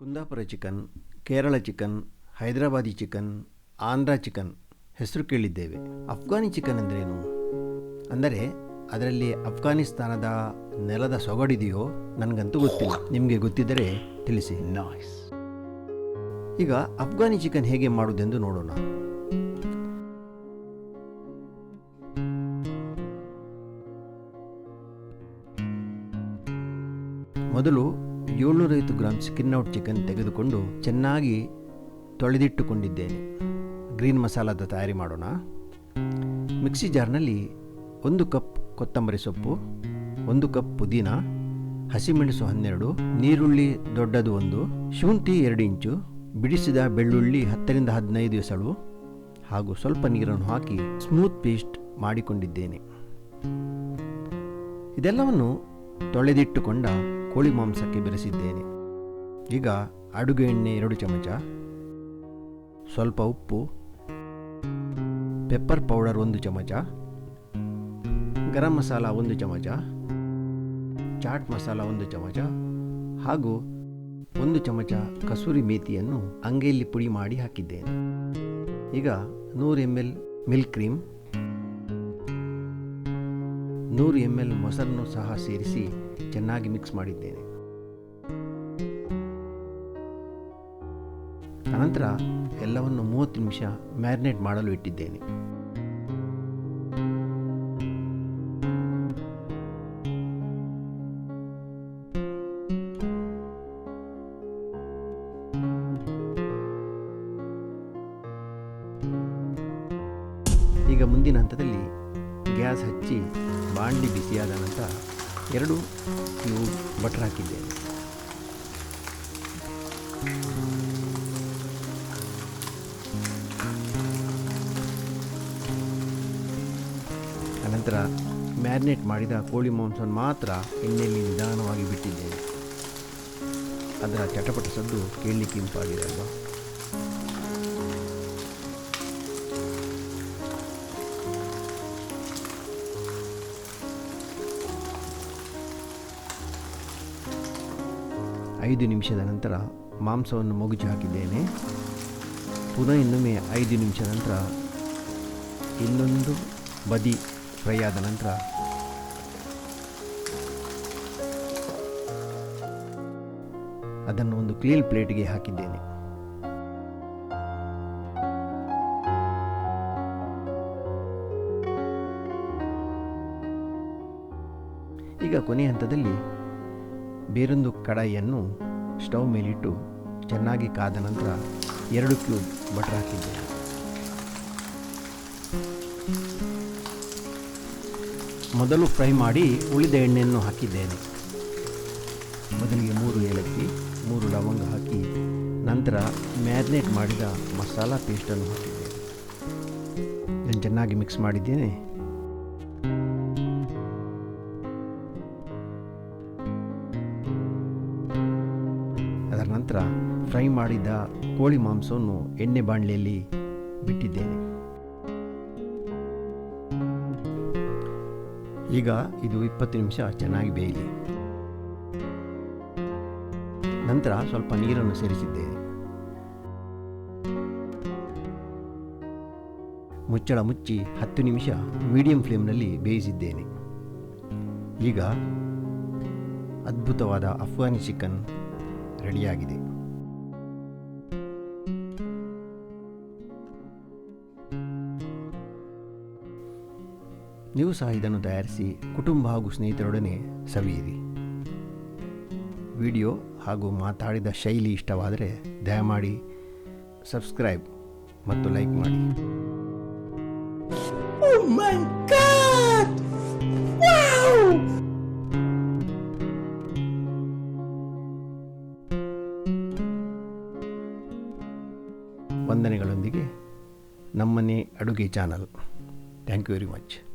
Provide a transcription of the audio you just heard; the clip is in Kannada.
Kundapura chicken Kerala chicken Hyderabadi chicken Andhra chicken ಹೆಸರು ಕೇಳಿದ್ದೇವೆ. ಅಫ್ಘಾನಿ ಚಿಕನ್ ಅಂದ್ರೇನು? ಅಂದರೆ ಅದರಲ್ಲಿ ಅಫ್ಘಾನಿಸ್ತಾನದ ನೆಲದ ಸೊಗಡಿದೆಯೋ ನನಗಂತೂ ಗೊತ್ತಿಲ್ಲ. ನಿಮಗೆ ಗೊತ್ತಿದ್ದರೆ ತಿಳಿಸಿ. ನಾಯ್ಸ್ ಈಗ ಅಫ್ಘಾನಿ ಚಿಕನ್ ಹೇಗೆ ಮಾಡುವುದೆಂದು ನೋಡೋಣ. ಮೊದಲು ಏಳ್ನೂರೈವತ್ತು ಗ್ರಾಮ್ ಸ್ಕಿನ್ ಔಟ್ ಚಿಕನ್ ತೆಗೆದುಕೊಂಡು ಚೆನ್ನಾಗಿ ತೊಳೆದಿಟ್ಟುಕೊಂಡಿದ್ದೇನೆ. ಗ್ರೀನ್ ಮಸಾಲದ ತಯಾರಿ ಮಾಡೋಣ. ಮಿಕ್ಸಿ ಜಾರ್ನಲ್ಲಿ ಒಂದು ಕಪ್ ಕೊತ್ತಂಬರಿ ಸೊಪ್ಪು, ಒಂದು ಕಪ್ ಪುದೀನ, ಹಸಿಮೆಣಸು ಹನ್ನೆರಡು, ನೀರುಳ್ಳಿ ದೊಡ್ಡದು ಒಂದು, ಶುಂಠಿ ಎರಡು ಇಂಚು, ಬಿಡಿಸಿದ ಬೆಳ್ಳುಳ್ಳಿ ಹತ್ತರಿಂದ ಹದಿನೈದು ಎಸಳು ಹಾಗೂ ಸ್ವಲ್ಪ ನೀರನ್ನು ಹಾಕಿ ಸ್ಮೂತ್ ಪೇಸ್ಟ್ ಮಾಡಿಕೊಂಡಿದ್ದೇನೆ. ಇದೆಲ್ಲವನ್ನು ತೊಳೆದಿಟ್ಟುಕೊಂಡ ಕೋಳಿ ಮಾಂಸಕ್ಕೆ ಬೆರೆಸಿದ್ದೇನೆ. ಈಗ ಅಡುಗೆ ಎಣ್ಣೆ ಎರಡು ಚಮಚ, ಸ್ವಲ್ಪ ಉಪ್ಪು ಪೆಪ್ಪರ್ ಪೌಡರ್ ಒಂದು ಚಮಚ, ಗರಂ ಮಸಾಲ ಒಂದು ಚಮಚ, ಚಾಟ್ ಮಸಾಲ ಒಂದು ಚಮಚ ಹಾಗೂ ಒಂದು ಚಮಚ ಕಸೂರಿ ಮೇತಿಯನ್ನು ಅಂಗೈಯಲ್ಲಿ ಪುಡಿ ಮಾಡಿ ಹಾಕಿದ್ದೇನೆ. ಈಗ ನೂರು ಎಂ ಎಲ್ ಮಿಲ್ಕ್ ಕ್ರೀಮ್ ನೂರು ಎಂ ಎಲ್ ಮೊಸರನ್ನು ಸಹ ಸೇರಿಸಿ ಚೆನ್ನಾಗಿ ಮಿಕ್ಸ್ ಮಾಡಿದ್ದೇನೆ. ಅನಂತರ ಎಲ್ಲವನ್ನು ಮೂವತ್ತು ನಿಮಿಷ ಮ್ಯಾರಿನೇಟ್ ಮಾಡಲು ಇಟ್ಟಿದ್ದೇನೆ. ಈಗ ಮುಂದಿನ ಹಂತದಲ್ಲಿ ಗ್ಯಾಸ್ ಹಚ್ಚಿ ಬಾಣಲಿ ಬಿಸಿಯಾದ ನಂತರ ಎರಡು ನೀವು ಬಟರ್ ಹಾಕಿದ್ದೇನೆ. ಅನಂತರ ಮ್ಯಾರಿನೇಟ್ ಮಾಡಿದ ಕೋಳಿ ಮಾಂಸವನ್ನು ಮಾತ್ರ ಎಣ್ಣೆಯಲ್ಲಿ ನಿಧಾನವಾಗಿ ಬಿಟ್ಟಿದ್ದೇನೆ. ಅದರ ಚಟಪಟ ಸದ್ದು ಕೇಳಲಿಕ್ಕೆ ಇಂಪಾಗಿದೆ ಐದು ನಿಮಿಷದ ನಂತರ ಮಾಂಸವನ್ನು ಮಗುಚಿ ಹಾಕಿದ್ದೇನೆ. ಪುನಃ ಇನ್ನೊಮ್ಮೆ ಐದು ನಿಮಿಷ ನಂತರ ಇನ್ನೊಂದು ಬದಿ ಫ್ರೈ ಆದ ನಂತರ ಅದನ್ನು ಒಂದು ಕ್ಲೀನ್ ಪ್ಲೇಟ್ಗೆ ಹಾಕಿದ್ದೇನೆ. ಈಗ ಕೊನೆಯ ಹಂತದಲ್ಲಿ ಬೇರೊಂದು ಕಡಾಯಿಯನ್ನು ಸ್ಟವ್ ಮೇಲಿಟ್ಟು ಚೆನ್ನಾಗಿ ಕಾದ ನಂತರ ಎರಡು ಕ್ಯೂಬ್ ಬಟರ್ ಹಾಕಿದ್ದೇನೆ. ಮೊದಲು ಫ್ರೈ ಮಾಡಿ ಉಳಿದ ಎಣ್ಣೆಯನ್ನು ಹಾಕಿದ್ದೇನೆ. ಮೊದಲಿಗೆ ಮೂರು ಏಲಕ್ಕಿ, ಮೂರು ಲವಂಗ ಹಾಕಿ ನಂತರ ಮ್ಯಾರಿನೇಟ್ ಮಾಡಿದ ಮಸಾಲ ಪೇಸ್ಟನ್ನು ಹಾಕಿದ್ದೇನೆ. ಇದನ್ನು ಚೆನ್ನಾಗಿ ಮಿಕ್ಸ್ ಮಾಡಿದ್ದೇನೆ. ನಂತರ ಫ್ರೈ ಮಾಡಿದ ಕೋಳಿ ಮಾಂಸವನ್ನು ಎಣ್ಣೆ ಬಾಣಲೆಯಲ್ಲಿ ಬಿಟ್ಟಿದ್ದೇನೆ. ಈಗ ಇದು ಇಪ್ಪತ್ತು ನಿಮಿಷ ಚೆನ್ನಾಗಿ ಬೇಯಲಿ. ನಂತರ ಸ್ವಲ್ಪ ನೀರನ್ನು ಸೇರಿಸಿದ್ದೇನೆ. ಮುಚ್ಚಳ ಮುಚ್ಚಿ ಹತ್ತು ನಿಮಿಷ ಮೀಡಿಯಂ ಫ್ಲೇಮ್ನಲ್ಲಿ ಬೇಯಿಸಿದ್ದೇನೆ. ಈಗ ಅದ್ಭುತವಾದ ಅಫ್ಘಾನಿ ಚಿಕನ್ ರೆಡಿಯಾಗಿದೆ. ನೀವು ಸಹ ಇದನ್ನು ತಯಾರಿಸಿ ಕುಟುಂಬ ಹಾಗೂ ಸ್ನೇಹಿತರೊಡನೆ ಸವಿಯಿರಿ. ವಿಡಿಯೋ ಹಾಗೂ ಮಾತಾಡಿದ ಶೈಲಿ ಇಷ್ಟವಾದರೆ ದಯಮಾಡಿ ಸಬ್ಸ್ಕ್ರೈಬ್ ಮತ್ತು ಲೈಕ್ ಮಾಡಿ. ವಂದನೆಗಳೊಂದಿಗೆ ನಮ್ಮನೆ ಅಡುಗೆ channel. Thank you very much